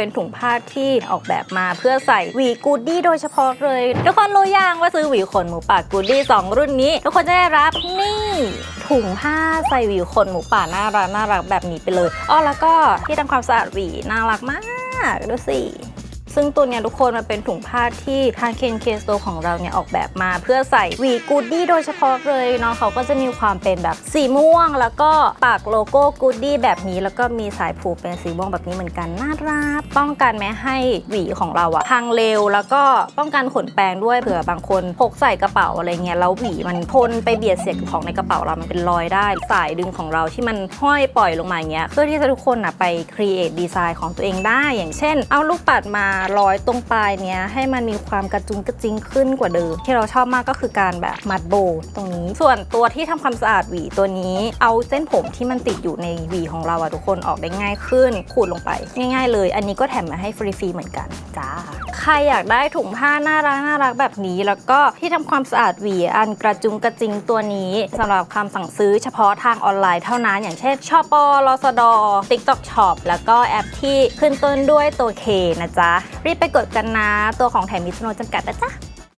เป็นถุงผ้าที่ออกแบบมาเพื่อใส่หวีกูดดี้โดยเฉพาะเลย ทุกคนรู้ยังว่าซื้อหวีขนหมูป่ากูดดี้สองรุ่นนี้ ทุกคนจะได้รับนี่ถุงผ้าใส่หวีขนหมูป่าน่ารักน่ารักแบบนี้ไปเลยอ้อแล้วก็ที่ทำความสะอาดหวีน่ารักมากดูสิ ซึ่งตัวเนี้ยทุกคนมันเป็นถุงผ้าที่ทางเคนเคสโตของเราเนี่ยออกแบบมา เพื่อใส่วีกูดดี้โดยเฉพาะเลยเนาะเขาก็จะมีความเป็นแบบสีม่วง แล้วก็ปากโลโก้กูดดี้แบบนี้ แล้วก็มีสายผูกเป็นสีม่วงแบบนี้เหมือนกันน่ารักป้องกันไม่ให้หวีของเราอะพังเร็ว แล้วก็ป้องกันขนแปรงด้วยเผื่อบางคนพกใส่กระเป๋าอะไรเงี้ยแล้วหวีมันทนไปเบียดเสียดกับของในกระเป๋าเรามันเป็นรอยได้ สายดึงของเราที่มันห้อยปล่อยลงมาอย่างเงี้ยเพื่อที่จะทุกคนอะไป create design ของตัวเองได้ อย่างเช่น เอาลูกปัดมาร้อยตรงปลายเนี้ยให้มันมีความกระจุงกระจิงขึ้นกว่าเดิม ที่เราชอบมากก็คือการแบบมัดโบว์ตรงนี้ ส่วนตัวที่ทำความสะอาดหวีตัวนี้ เอาเส้นผมที่มันติดอยู่ในหวีของเราอะทุกคนออกได้ง่ายขึ้นขูดลงไปง่ายๆเลย อันนี้ก็แถมมาให้ฟรีๆเหมือนกันจ้า ใครอยากได้ถุงผ้าน่ารักน่ารักแบบนี้ แล้วก็ที่ทำความสะอาดหวีอันกระจุงกระจิงตัวนี้สำหรับคำสั่งซื้อเฉพาะทางออนไลน์เท่านั้น อย่างเช่นชอปอลอสดอติ๊กต็อกช็อปแล้วก็แอปที่ขึ้นต้นด้วยตัว K นะจ๊ะ รีบไปกดกันนะ ตัวของแถมมิสโนจำกัดนะจ๊ะ